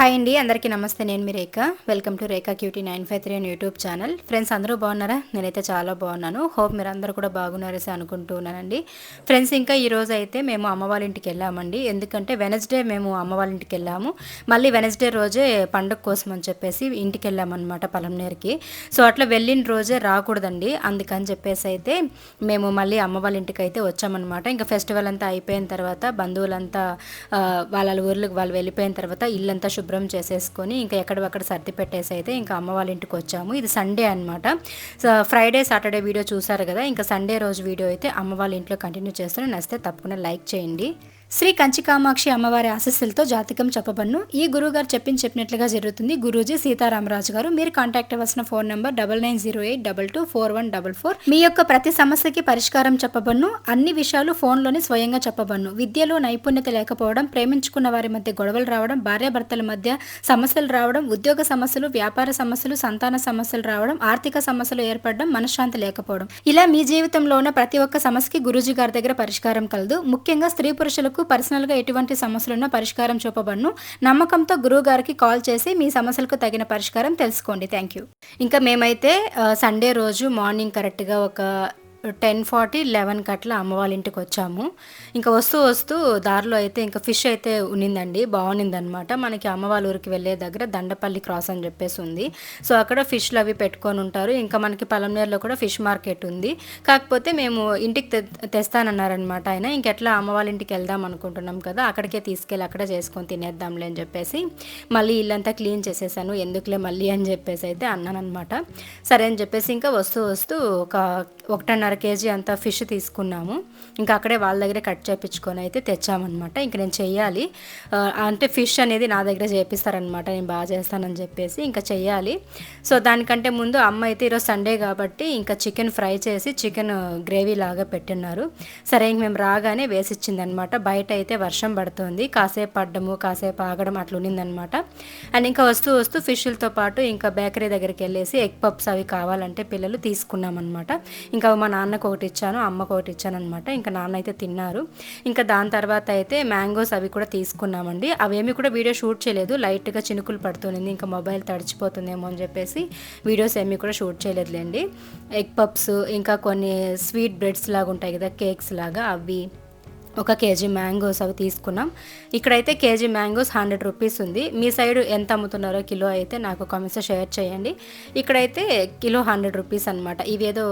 Hi అండి అందరికీ నమస్తే. నేను మీ Rekha. Welcome to Rekha cutie nine five three అని యూట్యూబ్ ఛానల్ ఫ్రెండ్స్ అందరూ బాగున్నారా? నేనైతే చాలా బాగున్నాను. హోప్ మీరు అందరూ కూడా బాగున్నారేసి అనుకుంటున్నానండి ఫ్రెండ్స్ ఇంకా ఈ అయితే మేము అమ్మ వాళ్ళ ఇంటికి వెళ్ళామండి. ఎందుకంటే వెనస్డే మేము అమ్మ వాళ్ళ ఇంటికి వెళ్ళాము. మళ్ళీ వెనస్డే రోజే పండుగ కోసం అని చెప్పేసి ఇంటికి వెళ్ళామన్నమాట పలంనేరుకి సో అట్లా వెళ్ళిన రోజే రాకూడదండి. అందుకని చెప్పేసి అయితే మేము మళ్ళీ అమ్మ వాళ్ళ ఇంటికి అయితే వచ్చామన్నమాట. ఇంకా ఫెస్టివల్ అంతా అయిపోయిన తర్వాత బంధువులంతా వాళ్ళ ఊర్లకు వాళ్ళు వెళ్ళిపోయిన తర్వాత ఇల్లంతా శుభ్రం శుభ్రం చేసేసుకొని ఇంకా ఎక్కడక్కడ సర్ది పెట్టేసి అయితే ఇంకా అమ్మ వాళ్ళ ఇంటికి వచ్చాము. ఇది సండే అనమాట సో ఫ్రైడే సాటర్డే వీడియో చూసారు కదా ఇంకా సండే రోజు వీడియో అయితే అమ్మ వాళ్ళ ఇంట్లో కంటిన్యూ చేస్తాను నచ్చితే తప్పకుండా లైక్ చేయండి. శ్రీ కంచి కామాక్షి అమ్మవారి ఆశస్సులతో జాతకం చెప్పబడును. ఈ గురువు గారు చెప్పింది చెప్పినట్లుగా జరుగుతుంది. గురూజీ సీతారామరాజు గారు మీరు కాంటాక్ట్ అవ్వాల్సిన phone number double nine zero eight double two four one double four. మీ యొక్క ప్రతి సమస్యకి పరిష్కారం చెప్పబడును. అన్ని విషయాలు ఫోన్లోనే స్వయంగా చెప్పబడును. విద్యలో నైపుణ్యత లేకపోవడం ప్రేమించుకున్న వారి మధ్య గొడవలు రావడం భార్యాభర్తల మధ్య సమస్యలు రావడం ఉద్యోగ సమస్యలు వ్యాపార సమస్యలు సంతాన సమస్యలు రావడం ఆర్థిక సమస్యలు ఏర్పడడం మనశ్శాంతి లేకపోవడం. ఇలా మీ జీవితంలో ఉన్న ప్రతి ఒక్క సమస్యకి గురూజీ గారి దగ్గర పరిష్కారం కలదు. ముఖ్యంగా స్త్రీ పురుషులకు పర్సనల్గా ఎటువంటి సమస్యలున్నా పరిష్కారం చూపబడును. నమ్మకంతో గురువు గారికి కాల్ చేసి మీ సమస్యలకు తగిన పరిష్కారం తెలుసుకోండి. థ్యాంక్ యూ ఇంకా మేమైతే సండే రోజు మార్నింగ్ కరెక్ట్గా ఒక టెన్ ఫార్టీ లెవెన్కి అట్లా అమ్మ వాళ్ళ ఇంటికి వచ్చాము ఇంకా వస్తూ వస్తూ దారిలో అయితే ఇంకా ఫిష్ అయితే ఉన్నిందండి బాగుంది అనమాట మనకి అమ్మ వాళ్ళ ఊరికి వెళ్ళే దగ్గర దండపల్లి క్రాస్ అని చెప్పేసి ఉంది. సో అక్కడ ఫిష్లు అవి పెట్టుకొని ఉంటారు. ఇంకా మనకి పలంనేరులో కూడా ఫిష్ మార్కెట్ ఉంది. కాకపోతే మేము ఇంటికి తె తెస్తానన్నారనమాట ఆయన. ఇంకెట్లా అమ్మ వాళ్ళ ఇంటికి వెళ్దాం అనుకుంటున్నాం కదా అక్కడికే తీసుకెళ్ళి అక్కడ చేసుకొని తినేద్దాంలే అని చెప్పేసి మళ్ళీ ఇల్లంతా క్లీన్ చేసేసాను. ఎందుకులే మళ్ళీ అని చెప్పేసి అయితే అన్నానమాట సరే అని చెప్పేసి ఇంకా వస్తూ వస్తూ ఒక ఒకటన్నర అర కేజీ అంత ఫిష్ తీసుకున్నాము. ఇంకా అక్కడే వాళ్ళ దగ్గరే కట్ చేయించుకొని అయితే తెచ్చామన్నమాట. ఇంకా నేను చెయ్యాలి. అంటే ఫిష్ అనేది నా దగ్గర చేపిస్తారనమాట నేను బాగా చేస్తానని చెప్పేసి ఇంకా చెయ్యాలి. సో దానికంటే ముందు అమ్మ అయితే ఈరోజు సండే కాబట్టి ఇంకా చికెన్ ఫ్రై చేసి చికెన్ గ్రేవీ లాగా పెట్టిన్నారు. సరే ఇంక మేము రాగానే వేసిచ్చింది అనమాట బయట అయితే వర్షం పడుతుంది. కాసేపు పడ్డము కాసేపు ఆగడం అట్లా ఉన్నిందనమాట అండ్ ఇంకా వస్తూ వస్తూ ఫిష్లతో పాటు ఇంకా బేకరీ దగ్గరికి వెళ్ళేసి ఎగ్ పప్స్ అవి కావాలంటే పిల్లలు తీసుకున్నాం అనమాట ఇంకా మా నాన్నకు ఒకటి ఇచ్చాను అమ్మకు ఒకటి ఇచ్చాను అనమాట ఇంకా నాన్న అయితే తిన్నారు. ఇంకా దాని తర్వాత అయితే మ్యాంగోస్ అవి కూడా తీసుకున్నామండి. అవేమి కూడా వీడియో షూట్ చేయలేదు. లైట్గా చినుకులు పడుతుంది ఇంకా మొబైల్ తడిచిపోతుందేమో అని చెప్పేసి వీడియోస్ ఏమి కూడా షూట్ చేయలేదులేండి. ఎగ్ పప్స్ ఇంకా కొన్ని స్వీట్ బ్రెడ్స్ లాగా ఉంటాయి కదా కేక్స్ లాగా అవి. ఒక కేజీ మ్యాంగోస్ అవి తీసుకున్నాం. ఇక్కడైతే కేజీ మ్యాంగోస్ హండ్రెడ్ రూపీస్ ఉంది. మీ సైడ్ ఎంత అమ్ముతున్నారో కిలో అయితే నాకు కామెంట్స్ షేర్ చేయండి. ఇక్కడైతే కిలో హండ్రెడ్ రూపీస్ అనమాట ఇదేదో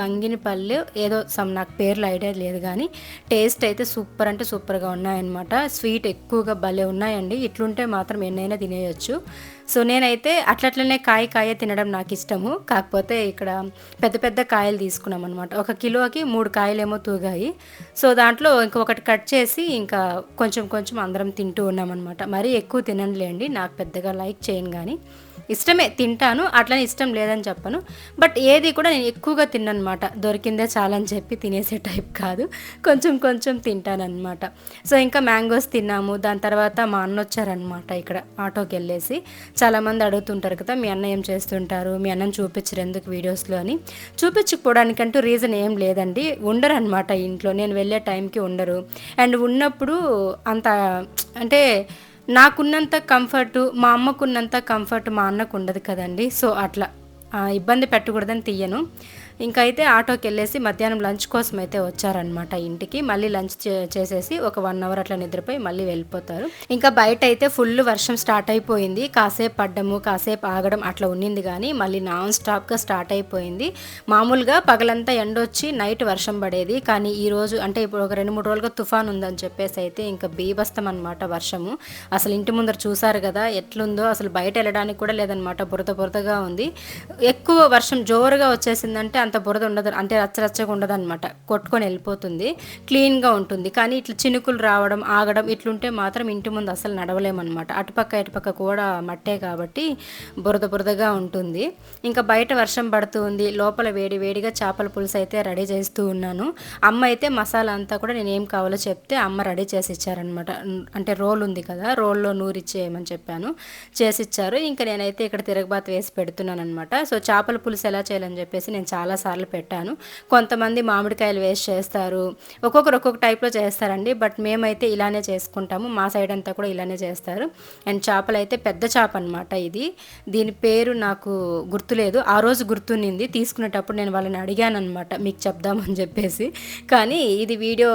బంగినపల్లి ఏదో సమ్ నాకు పేర్లు ఐడియా లేదు కానీ టేస్ట్ అయితే సూపర్ అంటే సూపర్గా ఉన్నాయన్నమాట. స్వీట్ ఎక్కువగా భలే ఉన్నాయండి. ఇట్లుంటే మాత్రం ఎన్నైనా తినేయచ్చు. సో నేనైతే అట్లట్లనే కాయ కాయ తినడం నాకు ఇష్టము. కాకపోతే ఇక్కడ పెద్ద పెద్ద కాయలు తీసుకున్నాం అనమాట ఒక కిలోకి మూడు కాయలేమో తూగాయి. సో దాంట్లో ఇంకొకటి కట్ చేసి ఇంకా కొంచెం కొంచెం అందరం తింటూ ఉన్నామన్నమాట మరీ ఎక్కువ తిననులేండి నాకు పెద్దగా లైక్ చేయను కానీ. ఇష్టమే తింటాను అట్లనే ఇష్టం లేదని చెప్పను. బట్ ఏది కూడా నేను ఎక్కువగా తిన్నమాట దొరికిందే చాలని చెప్పి తినేసే టైప్ కాదు. కొంచెం కొంచెం తింటానన్నమాట సో ఇంకా మ్యాంగోస్ తిన్నాము. దాని తర్వాత మా అన్న వచ్చారనమాట ఇక్కడ ఆటోకి వెళ్ళేసి. చాలామంది అడుగుతుంటారు కదా మీ అన్న ఏం చేస్తుంటారు? మీ అన్నం చూపించరు ఎందుకు వీడియోస్లో? అని. చూపించకపోవడానికంటూ రీజన్ ఏం లేదండి. ఉండరు అనమాట ఇంట్లో. నేను వెళ్ళే టైంకి ఉండరు. అండ్ ఉన్నప్పుడు అంత అంటే నాకున్నంత కంఫర్ట్ మా అమ్మకున్నంత కంఫర్ట్ మా అన్నకు ఉండదు కదండి. సో అట్లా ఇబ్బంది పెట్టకూడదని తీయను. ఇంకా అయితే ఆటోకి వెళ్ళేసి మధ్యాహ్నం లంచ్ కోసం అయితే వచ్చారనమాట ఇంటికి. మళ్ళీ లంచ్ చే- చేసేసి ఒక వన్ అవర్ అట్లా నిద్రపోయి మళ్ళీ వెళ్ళిపోతారు. ఇంకా బయట అయితే ఫుల్ వర్షం స్టార్ట్ అయిపోయింది. కాసేపు పడ్డము కాసేపు ఆగడం అట్లా ఉన్నింది కానీ మళ్ళీ నాన్ స్టాప్గా స్టార్ట్ అయిపోయింది. మామూలుగా పగలంతా ఎండ వచ్చి నైట్ వర్షం పడేది. కానీ ఈ రోజు అంటే ఇప్పుడు ఒక రెండు మూడు రోజులుగా తుఫాన్ ఉందని చెప్పేసి అయితే ఇంకా బీభస్తం అనమాట వర్షము. అసలు ఇంటి ముందర చూసారు కదా ఎట్లుందో అసలు బయట వెళ్ళడానికి కూడా లేదనమాట బురద బురదగా ఉంది. ఎక్కువ వర్షం జోరుగా వచ్చేసిందంటే అంత బురద ఉండదు అంటే రచ్చరచ్చగా ఉండదు అనమాట కొట్టుకొని వెళ్ళిపోతుంది క్లీన్గా ఉంటుంది. కానీ ఇట్లా చినుకులు రావడం ఆగడం ఇట్లుంటే మాత్రం ఇంటి ముందు అసలు నడవలేమన్నమాట. అటుపక్క ఇటుపక్క కూడా మట్టే కాబట్టి బురద బురదగా ఉంటుంది. ఇంకా బయట వర్షం పడుతూ ఉంది. లోపల వేడి వేడిగా చేపల పులుసు అయితే రెడీ చేస్తూ ఉన్నాను. అమ్మ అయితే మసాలా అంతా కూడా నేను ఏం కావాలో చెప్తే అమ్మ రెడీ చేసి ఇచ్చారనమాట అంటే రోల్ ఉంది కదా రోల్లో నూరిచ్చేయమని చెప్పాను. చేసి ఇచ్చారు. ఇంకా నేనైతే ఇక్కడ తిరగబాత వేసి పెడుతున్నాను అనమాట సో చేపల పులుసు ఎలా చేయాలని చెప్పేసి నేను చాలా చాలాసార్లు పెట్టాను. కొంతమంది మామిడికాయలు వేస్ట్ చేస్తారు. ఒక్కొక్కరు ఒక్కొక్క టైప్లో చేస్తారండి. బట్ మేమైతే ఇలానే చేసుకుంటాము. మా సైడ్ అంతా కూడా ఇలానే చేస్తారు. అండ్ చేపలు అయితే పెద్ద చేప అనమాట ఇది. దీని పేరు నాకు గుర్తులేదు. ఆ రోజు గుర్తునింది తీసుకునేటప్పుడు నేను వాళ్ళని అడిగాను అనమాట మీకు చెప్దామని చెప్పేసి. కానీ ఇది వీడియో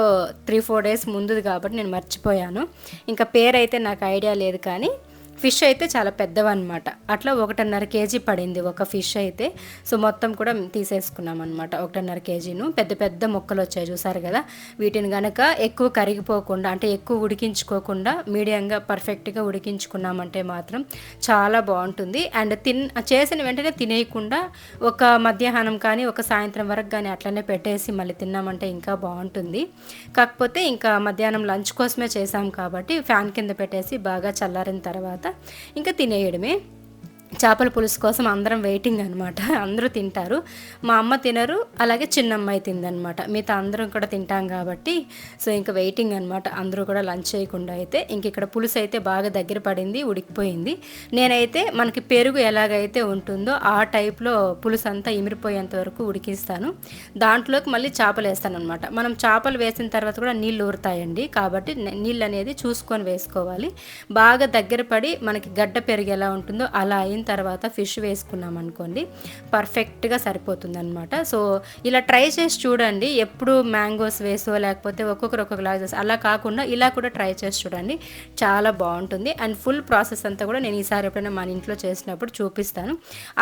త్రీ ఫోర్ డేస్ ముందుది కాబట్టి నేను మర్చిపోయాను. ఇంకా పేరు అయితే నాకు ఐడియా లేదు కానీ ఫిష్ అయితే చాలా పెద్దవన్నమాట. అట్లా ఒకటిన్నర కేజీ పడింది ఒక ఫిష్ అయితే. సో మొత్తం కూడా తీసేసుకున్నాం అనమాట ఒకటిన్నర కేజీను. పెద్ద పెద్ద ముక్కలు వచ్చాయి చూసారు కదా? వీటిని కనుక ఎక్కువ కరిగిపోకుండా అంటే ఎక్కువ ఉడికించుకోకుండా మీడియంగా పర్ఫెక్ట్గా ఉడికించుకున్నామంటే మాత్రం చాలా బాగుంటుంది. అండ్ తిన్ చేసిన వెంటనే తినేయకుండా ఒక మధ్యాహ్నం కానీ ఒక సాయంత్రం వరకు కానీ అట్లనే పెట్టేసి మళ్ళీ తిన్నామంటే ఇంకా బాగుంటుంది. కాకపోతే ఇంకా మధ్యాహ్నం లంచ్ కోసమే చేసాం కాబట్టి ఫ్యాన్ కింద పెట్టేసి బాగా చల్లారిన తర్వాత ఇంకా తినేయడమే. చేపల పులుసు కోసం అందరం వెయిటింగ్ అనమాట అందరూ తింటారు. మా అమ్మ తినరు అలాగే చిన్నమ్మాయి తిందనమాట మిగతా అందరం కూడా తింటాం కాబట్టి సో ఇంకా వెయిటింగ్ అనమాట అందరూ కూడా లంచ్ చేయకుండా అయితే ఇంక ఇక్కడ పులుసు అయితే బాగా దగ్గర పడింది ఉడికిపోయింది. నేనైతే మనకి పెరుగు ఎలాగైతే ఉంటుందో ఆ టైప్లో పులుసు అంతా ఇమిరిపోయేంత వరకు ఉడికిస్తాను. దాంట్లోకి మళ్ళీ చేపలు వేస్తాను అనమాట మనం చేపలు వేసిన తర్వాత కూడా నీళ్ళు ఊరుతాయండి. కాబట్టి నీళ్ళు అనేది చూసుకొని వేసుకోవాలి. బాగా దగ్గర పడి మనకి గడ్డ పెరుగు ఎలా ఉంటుందో అలా అయిన తర్వాత ఫిష్ వేసుకున్నాం అనుకోండి పర్ఫెక్ట్గా సరిపోతుంది అనమాట సో ఇలా ట్రై చేసి చూడండి ఎప్పుడు మ్యాంగోస్ వేసో లేకపోతే ఒక్కొక్కరు ఒక్కొక్కలా చేసి అలా కాకుండా ఇలా కూడా ట్రై చేసి చూడండి చాలా బాగుంటుంది. అండ్ ఫుల్ ప్రాసెస్ అంతా కూడా నేను ఈసారి ఎప్పుడైనా మన ఇంట్లో చేసినప్పుడు చూపిస్తాను.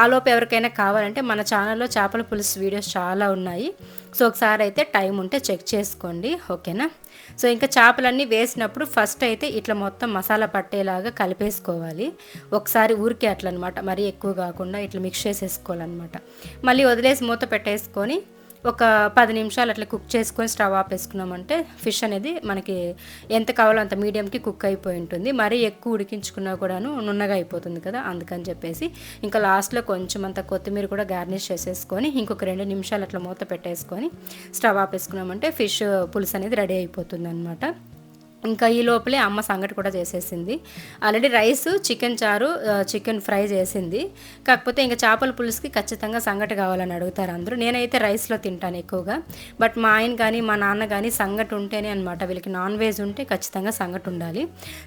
ఆలోపు ఎవరికైనా కావాలంటే మన ఛానల్లో చేపల పులుసు వీడియోస్ చాలా ఉన్నాయి. సో ఒకసారి అయితే టైం ఉంటే చెక్ చేసుకోండి ఓకేనా? సో ఇంకా చేపలన్నీ వేసినప్పుడు ఫస్ట్ అయితే ఇట్లా మొత్తం మసాలా పట్టేలాగా కలిపేసుకోవాలి. ఒకసారి ఊరికే అట్లా అనమాట మరీ ఎక్కువ కాకుండా ఇట్లా మిక్స్ చేసేసుకోవాలన్నమాట. మళ్ళీ వదిలేసి మూత పెట్టేసుకొని ఒక పది నిమిషాలు అట్లా కుక్ చేసుకొని స్టవ్ ఆపేసుకున్నామంటే ఫిష్ అనేది మనకి ఎంత కావాలో అంత మీడియంకి కుక్ అయిపోయి ఉంటుంది. మరీ ఎక్కువ ఉడికించుకున్నా కూడాను నున్నగా అయిపోతుంది కదా అందుకని చెప్పేసి ఇంకా లాస్ట్లో కొంచెం అంత కొత్తిమీర కూడా గార్నిష్ చేసేసుకొని ఇంకొక రెండు నిమిషాలు అట్లా మూత పెట్టేసుకొని స్టవ్ ఆపేసుకున్నామంటే ఫిష్ పులుసు అనేది రెడీ అయిపోతుంది అనమాట ఇంకా ఈ లోపలే అమ్మ సంగటి కూడా చేసేసింది. ఆల్రెడీ రైస్ చికెన్ చారు చికెన్ ఫ్రై చేసింది. కాకపోతే ఇంకా చేపల పులుసుకి ఖచ్చితంగా సంగటి కావాలని అడుగుతారు అందరూ. నేనైతే రైస్లో తింటాను ఎక్కువగా. బట్ మా ఆయన కానీ మా నాన్న కానీ సంగటి ఉంటేనే అనమాట వీళ్ళకి నాన్ వెజ్ ఉంటే ఖచ్చితంగా సంగటి ఉండాలి.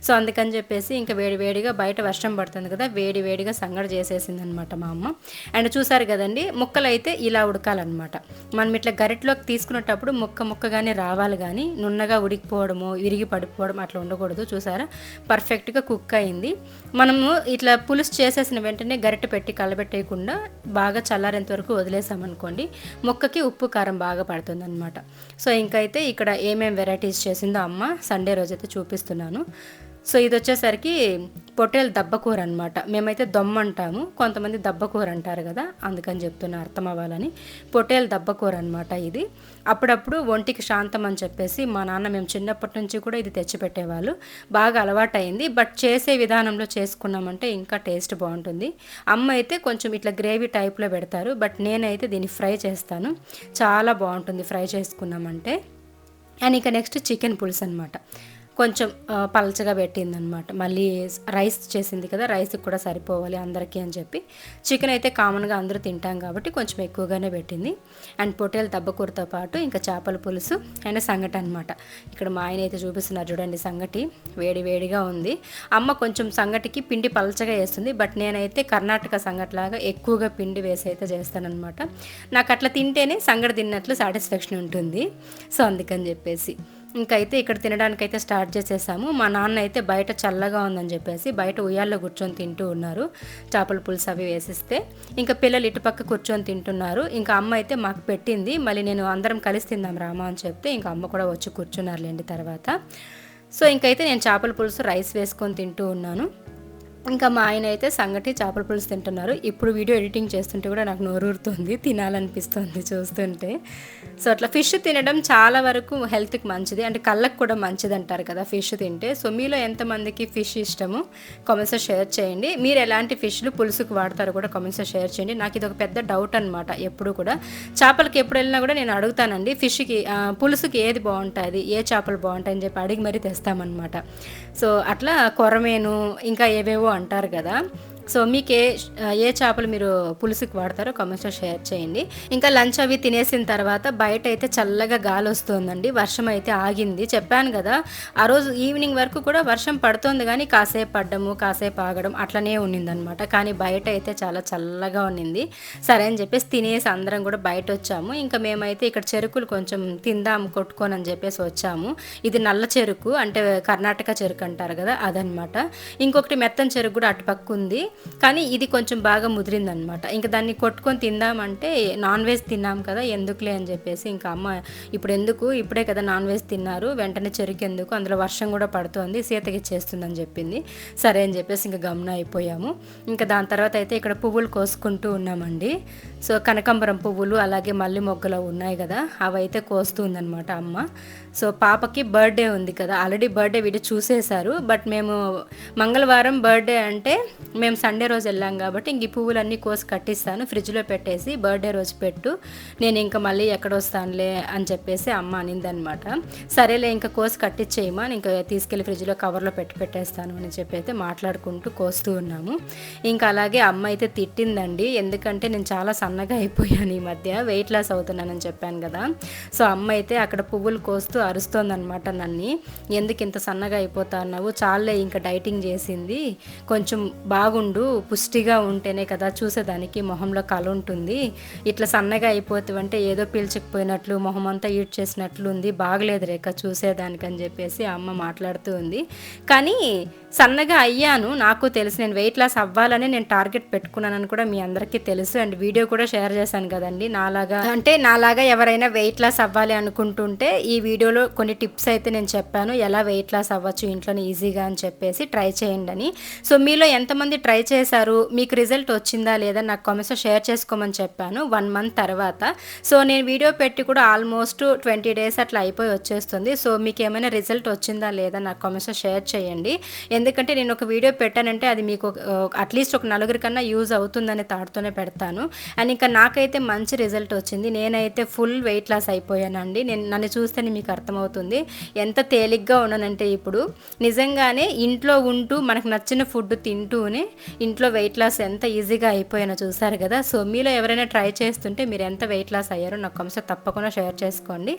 సో అందుకని చెప్పేసి ఇంకా వేడి వేడిగా బయట వర్షం పడుతుంది కదా వేడి వేడిగా సంగటి చేసేసింది అనమాట మా అమ్మ. అండ్ చూసారు కదండి ముక్కలు అయితే ఇలా ఉడకాలన్నమాట. మనం ఇట్లా గరిటలోకి తీసుకునేటప్పుడు ముక్క ముక్కగానే రావాలి కానీ నున్నగా ఉడికిపోవడము విరిగి పడిపోవడం అట్లా ఉండకూడదు. చూసారా? పర్ఫెక్ట్గా కుక్ అయింది. మనము ఇట్లా పులుసు చేసేసిన వెంటనే గరిటె పెట్టి కలబెట్టేయకుండా బాగా చల్లారేంత వరకు వదిలేసామనుకోండి ముక్కకి ఉప్పు కారం బాగా పడుతుంది అనమాట సో ఇంకైతే ఇక్కడ ఏమేమి వెరైటీస్ చేసిందో అమ్మ సండే రోజైతే చూపిస్తున్నాను. సో ఇది వచ్చేసరికి పొట్టేలు దబ్బకూర అనమాట మేమైతే దొమ్మ అంటాము. కొంతమంది దబ్బకూర అంటారు కదా అందుకని చెప్తున్నా అర్థం అవ్వాలని. పొట్టేలు దబ్బకూర అనమాట ఇది. అప్పుడప్పుడు ఒంటికి శాంతం అని చెప్పేసి మా నాన్న మేము చిన్నప్పటి నుంచి కూడా ఇది తెచ్చిపెట్టేవాళ్ళు. బాగా అలవాటైంది. బట్ చేసే విధానంలో చేసుకున్నామంటే ఇంకా టేస్ట్ బాగుంటుంది. అమ్మ అయితే కొంచెం ఇట్లా గ్రేవీ టైప్లో పెడతారు. బట్ నేనైతే దీన్ని ఫ్రై చేస్తాను. చాలా బాగుంటుంది ఫ్రై చేసుకున్నామంటే. అండ్ ఇక నెక్స్ట్ చికెన్ పులుసు అనమాట కొంచెం పలచగా పెట్టిందనమాట. మళ్ళీ రైస్ చేసింది కదా రైస్కి కూడా సరిపోవాలి అందరికీ అని చెప్పి. చికెన్ అయితే కామన్గా అందరూ తింటాం కాబట్టి కొంచెం ఎక్కువగానే పెట్టింది. అండ్ పొటేలు దబ్బకూరతో పాటు ఇంకా చేపల పులుసు అండ్ సంగటి అనమాట ఇక్కడ మా ఆయన అయితే చూపిస్తున్నారు చూడండి సంగటి. వేడి వేడిగా ఉంది. అమ్మ కొంచెం సంగటికి పిండి పలచగా వేస్తుంది. బట్ నేనైతే కర్ణాటక సంగటిలాగా ఎక్కువగా పిండి వేసి అయితే చేస్తానమాట నాకు అట్లా తింటేనే సంగటి తిన్నట్లు సాటిస్ఫాక్షన్ ఉంటుంది. సో అందుకని చెప్పేసి. ఇంకైతే ఇక్కడ తినడానికైతే స్టార్ట్ చేసేసాము. మా నాన్న అయితే బయట చల్లగా ఉందని చెప్పేసి బయట ఉయ్యాల్లో కూర్చొని తింటూ ఉన్నారు. చేపల పులుసు అవి వేసిస్తే ఇంకా పిల్లలు ఇటుపక్క కూర్చొని తింటున్నారు. ఇంకా అమ్మ అయితే మాకు పెట్టింది. మళ్ళీ నేను అందరం కలిసి తిందాం రామా అని చెప్తే ఇంకా అమ్మ కూడా వచ్చి కూర్చున్నారులేండి తర్వాత. సో ఇంకైతే నేను చేపల పులుసు రైస్ వేసుకొని తింటూ ఉన్నాను. ఇంకా మా ఆయన అయితే సంగటి చేపల పులుసు తింటున్నారు. ఇప్పుడు వీడియో ఎడిటింగ్ చేస్తుంటే కూడా నాకు నోరూరుతుంది తినాలనిపిస్తుంది చూస్తుంటే. సో అట్లా ఫిష్ తినడం చాలా వరకు హెల్త్కి మంచిది. అంటే కళ్ళకు కూడా మంచిది అంటారు కదా ఫిష్ తింటే. సో మీలో ఎంతమందికి ఫిష్ ఇష్టము? కామెంట్స్లో షేర్ చేయండి. మీరు ఎలాంటి ఫిష్లు పులుసుకు వాడతారో కూడా కామెంట్స్లో షేర్ చేయండి. నాకు ఇది ఒక పెద్ద డౌట్ అనమాట ఎప్పుడు కూడా. చేపలకి ఎప్పుడు వెళ్ళినా కూడా నేను అడుగుతానండి ఫిష్కి పులుసుకి ఏది బాగుంటుంది ఏ చేపలు బాగుంటాయి అని చెప్పి అడిగి మరీ తెస్తామన్నమాట. సో అట్లా కొరమేను ఇంకా ఏవేవో అంటారు కదా. సో మీకు ఏ ఏ చేపలు మీరు పులుసుకి వాడతారో కమెంట్స్లో షేర్ చేయండి. ఇంకా లంచ్ అవి తినేసిన తర్వాత బయట అయితే చల్లగా గాలి వస్తుందండి. వర్షం అయితే ఆగింది. చెప్పాను కదా ఆ రోజు ఈవినింగ్ వరకు కూడా వర్షం పడుతుంది కానీ కాసేపు పడ్డము కాసేపు ఆగడం అట్లనే ఉన్నిందనమాట. కానీ బయట అయితే చాలా చల్లగా ఉన్నింది. సరే అని చెప్పేసి తినేసి అందరం కూడా బయట వచ్చాము ఇంకా మేమైతే ఇక్కడ చెరుకులు కొంచెం తిందాం కొట్టుకొని అని చెప్పేసి వచ్చాము. ఇది నల్ల చెరుకు అంటే కర్ణాటక చెరుకు అంటారు కదా అదనమాట. ఇంకొకటి మెత్తని చెరుకు కూడా అటుపక్క ఉంది. కానీ ఇది కొంచెం బాగా ముదిరిందనమాట ఇంకా దాన్ని కొట్టుకొని తిందామంటే నాన్ వెజ్ తిన్నాం కదా ఎందుకులే అని చెప్పేసి ఇంకా అమ్మ ఇప్పుడు ఎందుకు? ఇప్పుడే కదా నాన్ వెజ్ తిన్నారు వెంటనే చెరుకు ఎందుకు? అందులో వర్షం కూడా పడుతోంది సీతకి చేస్తుందని చెప్పింది. సరే అని చెప్పేసి ఇంకా గమన అయిపోయాము. ఇంకా దాని తర్వాత అయితే ఇక్కడ పువ్వులు కోసుకుంటూ ఉన్నామండి. సో కనకాంబరం పువ్వులు అలాగే మల్లి మొగ్గలు ఉన్నాయి కదా అవి అయితే కోస్తుందనమాట అమ్మ. సో పాపకి బర్త్డే ఉంది కదా ఆల్రెడీ బర్త్డే వీడియో చూసేశారు. బట్ మేము మంగళవారం బర్త్డే అంటే మేము సండే రోజు వెళ్ళాం కాబట్టి ఇంక ఈ పువ్వులన్నీ కోసి కట్టిస్తాను. ఫ్రిడ్జ్లో పెట్టేసి బర్త్డే రోజు పెట్టు. నేను ఇంకా మళ్ళీ ఎక్కడ వస్తానులే అని చెప్పేసి అమ్మ అనిందనమాట. సరేలే ఇంకా కోసి కట్టించేయమా ఇంకా తీసుకెళ్ళి ఫ్రిడ్జ్లో కవర్లో పెట్టి పెట్టేస్తాను అని చెప్పి అయితే మాట్లాడుకుంటూ కోస్తూ ఉన్నాము. ఇంకా అలాగే అమ్మ అయితే తిట్టిందండి. ఎందుకంటే నేను చాలా సన్నగా అయిపోయాను ఈ మధ్య. వెయిట్ లాస్ అవుతున్నానని చెప్పాను కదా. సో అమ్మ అయితే అక్కడ పువ్వులు కోస్తూ అరుస్తోందనమాట నన్ను. ఎందుకు ఇంత సన్నగా అయిపోతా అన్నావు చాలే ఇంకా డైటింగ్ చేసింది. కొంచెం బాగుండు. పుష్టిగా ఉంటేనే కదా చూసేదానికి మొహంలో కళ ఉంటుంది. ఇట్లా సన్నగా అయిపోతుంటే ఏదో పీల్చకపోయినట్లు మొహం అంతా ఈడ్ చేసినట్లు ఉంది. బాగలేదు రేఖ చూసేదానికి అని చెప్పేసి అమ్మ మాట్లాడుతూ ఉంది. కానీ సన్నగా అయ్యాను నాకు తెలుసు. నేను వెయిట్ లాస్ అవ్వాలని నేను టార్గెట్ పెట్టుకున్నానని కూడా మీ అందరికీ తెలుసు. అండ్ వీడియో కూడా షేర్ చేశాను కదండి. నాలాగా అంటే నాలాగా ఎవరైనా వెయిట్ లాస్ అవ్వాలి అనుకుంటుంటే ఈ వీడియోలో కొన్ని టిప్స్ అయితే నేను చెప్పాను. ఎలా వెయిట్ లాస్ అవ్వచ్చు ఇంట్లోనే ఈజీగా అని చెప్పేసి ట్రై చేయండి అని. సో మీలో ఎంతమంది ట్రై చేశారు మీకు రిజల్ట్ వచ్చిందా లేదా నాకు కామెంట్స్లో షేర్ చేసుకోమని చెప్పాను వన్ మంత్ తర్వాత. సో నేను వీడియో పెట్టి కూడా ఆల్మోస్ట్ ట్వంటీ డేస్ అట్లా అయిపోయి వచ్చేస్తుంది. సో మీకు ఏమైనా రిజల్ట్ వచ్చిందా లేదా నాకు కామెంట్స్లో షేర్ చేయండి. ఎందుకంటే నేను ఒక వీడియో పెట్టానంటే అది మీకు అట్లీస్ట్ ఒక నలుగురికన్నా యూజ్ అవుతుందనే తాడుతూనే పెడతాను. అండ్ ఇంకా నాకైతే మంచి రిజల్ట్ వచ్చింది. నేనైతే ఫుల్ వెయిట్ లాస్ అయిపోయానండి. నేను నన్ను చూస్తేనే మీకు అర్థమవుతుంది. ఎంత తేలిగ్గా ఉన్నానంటే ఇప్పుడు. నిజంగానే ఇంట్లో ఉంటూ మనకు నచ్చిన ఫుడ్ తింటూనే ఇంట్లో వెయిట్ లాస్ ఎంత ఈజీగా అయిపోయానో చూసారు కదా. సో మీలో ఎవరైనా ట్రై చేస్తుంటే మీరు ఎంత వెయిట్ లాస్ అయ్యారో నాకు కంస తప్పకుండా షేర్ చేసుకోండి.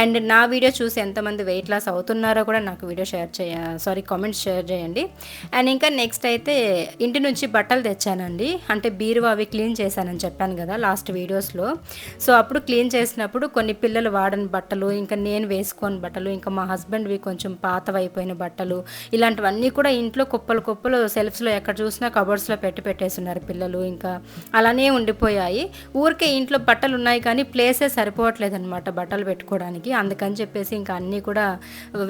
అండ్ నా వీడియో చూసి ఎంతమంది వెయిట్ లాస్ అవుతున్నారో కూడా నాకు వీడియో షేర్ చేయ సారీ కామెంట్స్ షేర్ చేయండి. అండ్ ఇంకా నెక్స్ట్ అయితే ఇంటి నుంచి బట్టలు తెచ్చానండి. అంటే బీరువా అవి క్లీన్ చేశానని చెప్పాను కదా లాస్ట్ వీడియోస్లో సో అప్పుడు క్లీన్ చేసినప్పుడు కొన్ని పిల్లలు వాడని బట్టలు ఇంకా నేను వేసుకోని బట్టలు ఇంకా మా హస్బెండ్వి కొంచెం పాతవైపోయిన బట్టలు ఇలాంటివన్నీ కూడా ఇంట్లో కుప్పలు కుప్పలు సెల్ఫ్స్లో ఎక్కడ చూసినా కబోర్డ్స్లో పెట్టి పెట్టేస్తున్నారు పిల్లలు ఇంకా. అలానే ఉండిపోయాయి. ఊరికే ఇంట్లో బట్టలు ఉన్నాయి కానీ ప్లేసే సరిపోవట్లేదు అనమాట బట్టలు పెట్టుకోవడానికి. అందుకని చెప్పేసి ఇంకా అన్నీ కూడా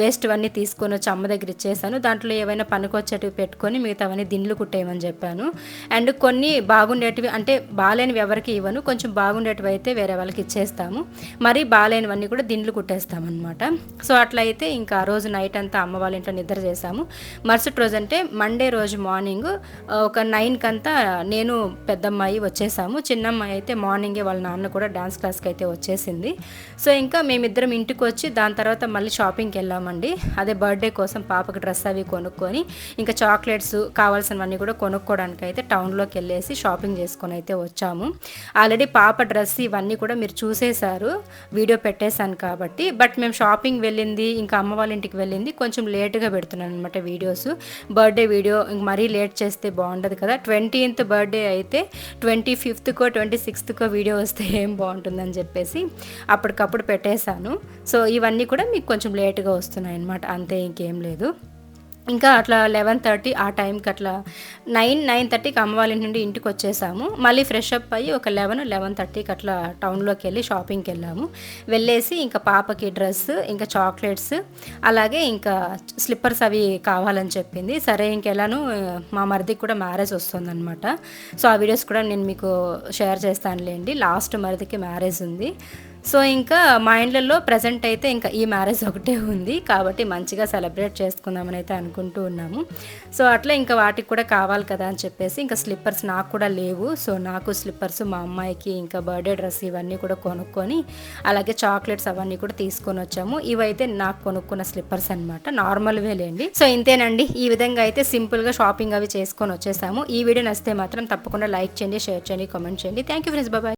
వేస్ట్ అన్నీ తీసుకొని వచ్చి అమ్మ దగ్గర ఇచ్చేసాను. దాంట్లో ఏవైనా పనికొచ్చేటివి పెట్టుకొని మిగతావన్నీ దిండ్లు కుట్టేయమని చెప్పాను. అండ్ కొన్ని బాగుండేటివి అంటే బాగాలేనివి ఎవరికి ఇవ్వను. కొంచెం బాగుండేటివి అయితే వేరే వాళ్ళకి ఇచ్చేస్తాము. మరి బాగాలేనివన్నీ కూడా దిండ్లు కుట్టేస్తామన్నమాట. సో అట్లా అయితే ఇంకా ఆ రోజు నైట్ అంతా అమ్మ వాళ్ళ ఇంట్లో నిద్ర చేసాము మరుసటి రోజు అంటే మండే రోజు మార్నింగ్ ఒక నైన్కి అంతా నేను పెద్దమ్మాయి వచ్చేసాము. చిన్నమ్మాయి అయితే మార్నింగే వాళ్ళ నాన్న కూడా డాన్స్ క్లాస్కి అయితే వచ్చేసింది. సో ఇంకా మేమిద్దరం ఇంటికి వచ్చి దాని తర్వాత మళ్ళీ షాపింగ్కి వెళ్ళామండి. అదే బర్త్డే కోసం పాపకి డ్రెస్ అవి కొనుక్కొని ఇంకా చాక్లెట్స్ కావాల్సినవన్నీ కూడా కొనుక్కోవడానికి అయితే టౌన్లోకి వెళ్ళేసి షాపింగ్ చేసుకొని అయితే వచ్చాము. ఆల్రెడీ పాప డ్రెస్ ఇవన్నీ కూడా మీరు చూసేశారు వీడియో పెట్టేశాను కాబట్టి. బట్ మేము షాపింగ్ వెళ్ళింది ఇంకా అమ్మ వాళ్ళ ఇంటికి వెళ్ళింది కొంచెం లేట్గా పెడుతున్నాను అనమాట వీడియోస్. బర్త్డే వీడియో ఇంక మరీ లేట్ చేస్తే బాగుండదు కదా. ట్వంటీన్త్ బర్త్డే అయితే ట్వంటీ ఫిఫ్త్కో ట్వంటీ సిక్స్త్కో వీడియో వస్తే ఏం బాగుంటుందని చెప్పేసి అప్పటికప్పుడు పెట్టేశాను. సో ఇవన్నీ కూడా మీకు కొంచెం లేట్గా వస్తున్నాయి అనమాట అంతే ఇంకేం లేదు. ఇంకా అట్లా లెవెన్ థర్టీ ఆ టైంకి అట్లా నైన్ నైన్ థర్టీకి అమ్మ నుండి ఇంటికి వచ్చేసాము. మళ్ళీ ఫ్రెష్ అప్ అయ్యి ఒక లెవెన్ లెవెన్ థర్టీకి అట్లా టౌన్లోకి వెళ్ళి షాపింగ్కి వెళ్ళాము. వెళ్ళేసి ఇంకా పాపకి డ్రెస్ ఇంకా చాక్లెట్స్ అలాగే ఇంకా స్లిప్పర్స్ అవి కావాలని చెప్పింది. సరే ఇంకెలాను మా మరిదికి కూడా మ్యారేజ్ వస్తుందన్నమాట. సో ఆ వీడియోస్ కూడా నేను మీకు షేర్ చేస్తానులేండి. లాస్ట్ మరిదికి మ్యారేజ్ ఉంది. సో ఇంకా మా ఇండ్లలో ప్రజెంట్ అయితే ఇంకా ఈ మ్యారేజ్ ఒకటే ఉంది. కాబట్టి మంచిగా సెలబ్రేట్ చేసుకుందామని అయితే అనుకుంటూ ఉన్నాము. సో అట్లా ఇంకా వాటికి కూడా కావాలి కదా అని చెప్పేసి ఇంకా స్లిప్పర్స్ నాకు కూడా లేవు. సో నాకు స్లిప్పర్స్ మా అమ్మాయికి ఇంకా బర్త్డే డ్రెస్ ఇవన్నీ కూడా కొనుక్కొని అలాగే చాక్లెట్స్ అవన్నీ కూడా తీసుకొని వచ్చాము. ఇవైతే నాకు కొనుక్కున్న స్లిప్పర్స్ అనమాట నార్మల్ వేలేండి సో ఇంతేనండి. ఈ విధంగా అయితే సింపుల్గా షాపింగ్ అవి చేసుకొని వచ్చేసాము. ఈ వీడియో నచ్చితే మాత్రం తప్పకుండా లైక్ చేయండి షేర్ చేయండి కామెంట్ చేయండి. థ్యాంక్ యూ ఫ్రెండ్స్ బాబాయ్